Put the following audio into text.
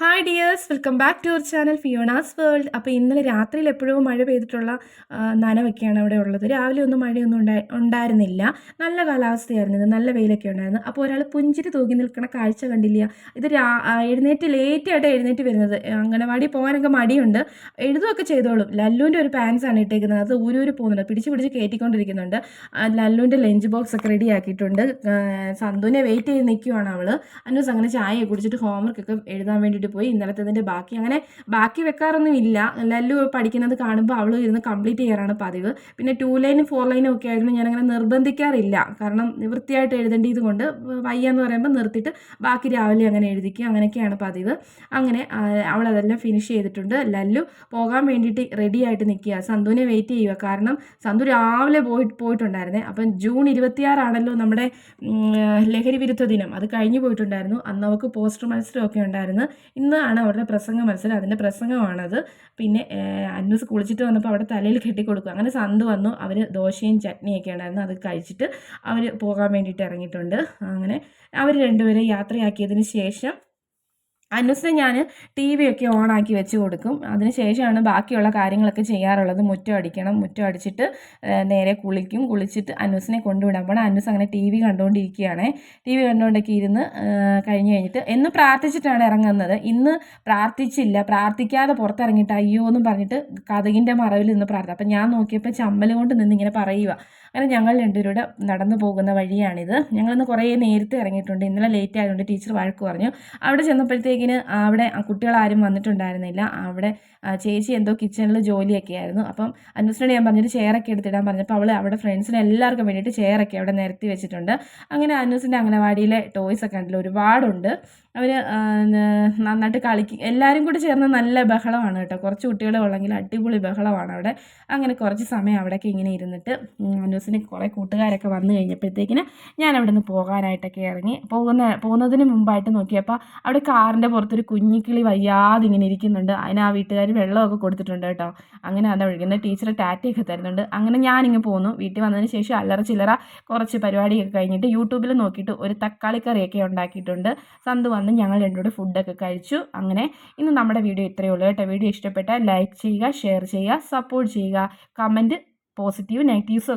Hi dears welcome back to our channel Fiona's world അപ്പോൾ ഇന്നലെ രാത്രിയിൽ എപ്പോഴും മഴ പെയ്തിട്ടുള്ള നനവൊക്കെയാണ് അവിടെ ഉള്ളത്. രാവിലെ ഒന്നും മഴയൊന്നും ഉണ്ടായി ഉണ്ടായിരുന്നില്ല. നല്ല കാലാവസ്ഥയായിരുന്നു ഇത് നല്ല വെയിലൊക്കെ ഉണ്ടായിരുന്നു. അപ്പോൾ ഒരാൾ പുഞ്ചിരി തൂങ്ങി നിൽക്കുന്ന കാഴ്ച കണ്ടില്ല. ഇത് രാ എഴുന്നേറ്റ് ലേറ്റായിട്ട് എഴുന്നേറ്റ് വരുന്നത്. അംഗനവാടി പോകാനൊക്കെ മടിയുണ്ട്. എഴുതുമൊക്കെ ചെയ്തോളും. ലല്ലുവിന്റെ ഒരു പാൻസ് ആണ് ഇട്ടേക്കുന്നത്. അത് ഊരൂര് പോകുന്നുണ്ട്. പിടിച്ച് പിടിച്ച് കയറ്റിക്കൊണ്ടിരിക്കുന്നുണ്ട് ലല്ലുവിന്റെ ലഞ്ച് ബോക്സ് ഒക്കെ റെഡി ആക്കിയിട്ടുണ്ട്. സന്തുവിനെ വെയിറ്റ് ചെയ്ത് നിൽക്കുവാണ് അവൾ അന്നൂസ് അങ്ങനെ ചായ കുടിച്ചിട്ട് ഹോംവർക്ക് ഒക്കെ എഴുതാൻ വേണ്ടിയിട്ട് പോയി ഇന്നലത്തതിന്റെ ബാക്കി. അങ്ങനെ ബാക്കി വെക്കാറൊന്നും ഇല്ല. ലല്ലു പഠിക്കുന്നത് കാണുമ്പോൾ അവൾ ഇരുന്ന് കംപ്ലീറ്റ് ചെയ്യാറാണ് പതിവ്. പിന്നെ ടു ലൈനും ഫോർ ലൈനും ഒക്കെ ആയിരുന്നു ഞാൻ അങ്ങനെ നിർബന്ധിക്കാറില്ല. കാരണം വൃത്തിയായിട്ട് എഴുതേണ്ടത് കൊണ്ട് വയ്യാന്ന് പറയുമ്പോൾ നിർത്തിയിട്ട് ബാക്കി രാവിലെ അങ്ങനെ എഴുതിക്കുക. അങ്ങനെയൊക്കെയാണ് പതിവ്. അങ്ങനെ അവളതെല്ലാം ഫിനിഷ് ചെയ്തിട്ടുണ്ട്. ലല്ലു പോകാൻ വേണ്ടിയിട്ട് റെഡി ആയിട്ട് നിൽക്കുക സന്തുവിനെ വെയിറ്റ് ചെയ്യുക കാരണം സന്തു രാവിലെ പോയി പോയിട്ടുണ്ടായിരുന്നേ. അപ്പം ജൂൺ ഇരുപത്തിയാറാണല്ലോ നമ്മുടെ ലഹരി വിരുദ്ധ ദിനം. അത് കഴിഞ്ഞു പോയിട്ടുണ്ടായിരുന്നു. അന്ന് അവൾക്ക് പോസ്റ്റർ മത്സരമൊക്കെ ഉണ്ടായിരുന്നു. ഇന്നാണ് അവരുടെ പ്രസംഗ മത്സരം. അതിന്റെ പ്രസംഗമാണത്. പിന്നെ അന്നൂസ് കുളിച്ചിട്ട് വന്നപ്പോൾ അവിടെ തലയിൽ കെട്ടിക്കൊടുക്കും. അങ്ങനെ സന്ത് വന്നു. അവർ ദോശയും ചട്നിയൊക്കെ ഉണ്ടായിരുന്നു. അത് കഴിച്ചിട്ട് അവർ പോകാൻ വേണ്ടിയിട്ട് ഇറങ്ങിയിട്ടുണ്ട്. അങ്ങനെ അവർ രണ്ടുപേരെ യാത്രയാക്കിയതിന് ശേഷം അന്നൂസിനെ ഞാൻ ടി വി ഒക്കെ ഓണാക്കി വെച്ച് കൊടുക്കും. അതിനുശേഷമാണ് ബാക്കിയുള്ള കാര്യങ്ങളൊക്കെ ചെയ്യാറുള്ളത്. മുറ്റം അടിക്കണം. മുറ്റം അടിച്ചിട്ട് നേരെ കുളിക്കും. കുളിച്ചിട്ട് അനുസിനെ കൊണ്ടുവിടാം അപ്പോൾ അനുസ് അങ്ങനെ ടി വി കണ്ടുകൊണ്ടിരിക്കുകയാണ് ടി വി കണ്ടുകൊണ്ടൊക്കെ ഇരുന്ന് കഴിഞ്ഞ് കഴിഞ്ഞിട്ട് എന്ന് പ്രാർത്ഥിച്ചിട്ടാണ് ഇറങ്ങുന്നത്. ഇന്ന് പ്രാർത്ഥിച്ചില്ല. പ്രാർത്ഥിക്കാതെ പുറത്തിറങ്ങിയിട്ട് അയ്യോ എന്നും പറഞ്ഞിട്ട് കഥകിന്റെ മറവിൽ നിന്ന് പ്രാർത്ഥന അപ്പം ഞാൻ നോക്കിയപ്പോൾ ചമ്മൽ കൊണ്ട് നിന്ന് ഇങ്ങനെ പറയുക അങ്ങനെ ഞങ്ങൾ രണ്ടുപേരുടെ നടന്നു പോകുന്ന വഴിയാണിത്. ഞങ്ങളിന്ന് കുറേ നേരത്തെ ഇറങ്ങിയിട്ടുണ്ട്. ഇന്നലെ ലേറ്റ് ആയതുകൊണ്ട് ടീച്ചർ വഴക്ക് പറഞ്ഞു. അവിടെ ചെന്നപ്പോഴത്തേക്കിന് അവിടെ കുട്ടികളാരും വന്നിട്ടുണ്ടായിരുന്നില്ല. അവിടെ ചേച്ചി എന്തോ കിച്ചണിൽ ജോലിയൊക്കെ ആയിരുന്നു. അപ്പം അന്വേഷണം ഞാൻ പറഞ്ഞിട്ട് ചെയറൊക്കെ എടുത്തിടാൻ പറഞ്ഞപ്പോൾ അവൾ അവിടെ ഫ്രണ്ട്സിന് എല്ലാവർക്കും വേണ്ടിയിട്ട് ചെയറൊക്കെ അവിടെ നിരത്തി വെച്ചിട്ടുണ്ട്. അങ്ങനെ അനുസിന്റെ അംഗനവാടിയിലെ ടോയ്സ് ഒക്കെ ഉണ്ടല്ലോ ഒരുപാടുണ്ട്. അവർ നന്നായിട്ട് കളിക്കും എല്ലാവരും കൂടി ചേർന്ന് നല്ല ബഹളമാണ് കേട്ടോ. കുറച്ച് കുട്ടികളെ ഉള്ളെങ്കിൽ അടിപൊളി ബഹളമാണ് അവിടെ. അങ്ങനെ കുറച്ച് സമയം അവിടെയൊക്കെ ഇങ്ങനെ ഇരുന്നിട്ട് ഉം, കുറേ കൂട്ടുകാരൊക്കെ വന്നു കഴിഞ്ഞപ്പോഴത്തേക്കിന് ഞാൻ അവിടെ നിന്ന് പോകാനായിട്ടൊക്കെ ഇറങ്ങി. പോകുന്ന പോകുന്നതിന് മുമ്പായിട്ട് നോക്കിയപ്പോൾ അവിടെ കാറിന്റെ പുറത്തൊരു കുഞ്ഞിക്കിളി വയ്യാതെ ഇങ്ങനെ ഇരിക്കുന്നുണ്ട്. അതിന് ആ വീട്ടുകാർ വെള്ളമൊക്കെ കൊടുത്തിട്ടുണ്ട് കേട്ടോ. അങ്ങനെ അതാ ഒഴുകുന്ന. ടീച്ചർ ടാറ്റയൊക്കെ തരുന്നുണ്ട്. അങ്ങനെ ഞാനിങ്ങ് പോന്നു. വീട്ടിൽ വന്നതിന് ശേഷം അല്ലറ ചില്ലറ കുറച്ച് പരിപാടിയൊക്കെ കഴിഞ്ഞിട്ട് യൂട്യൂബിൽ നോക്കിയിട്ട് ഒരു തക്കാളി കറിയൊക്കെ ഉണ്ടാക്കിയിട്ടുണ്ട്. സന്ത് വന്ന് ഞങ്ങൾ രണ്ടുകൂടെ ഫുഡൊക്കെ കഴിച്ചു. അങ്ങനെ ഇന്ന് നമ്മുടെ വീഡിയോ ഇത്രയേ ഉള്ളൂ കേട്ടോ. വീഡിയോ ഇഷ്ടപ്പെട്ടാൽ ലൈക്ക് ചെയ്യുക ഷെയർ ചെയ്യുക സപ്പോർട്ട് ചെയ്യുക. Comment positive negatives